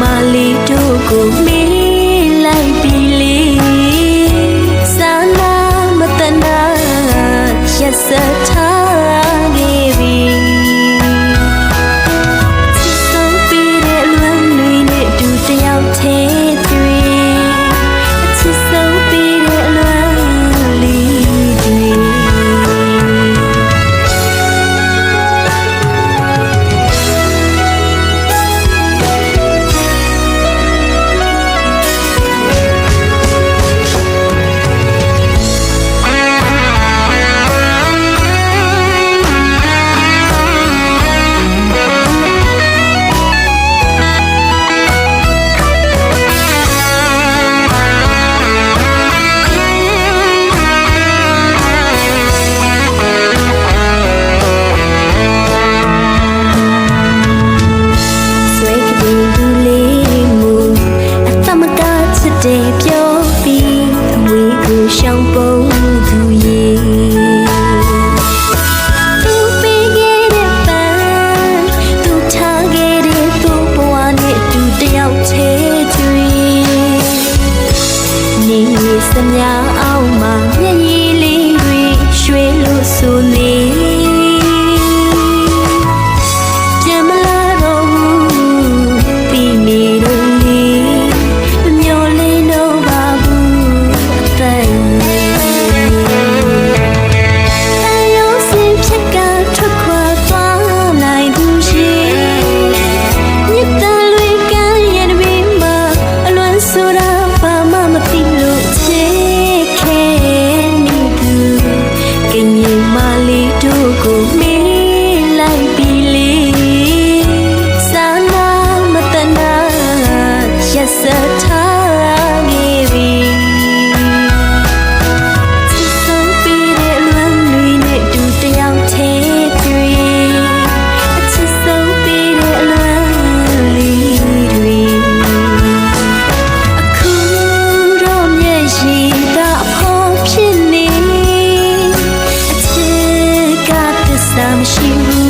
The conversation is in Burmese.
မာလီတို့ကိုမေ 像风烛夜。သမ ्या အောင်မှာမျက်ရည်လေးတွေရွှေလို့ဆိုနေ အ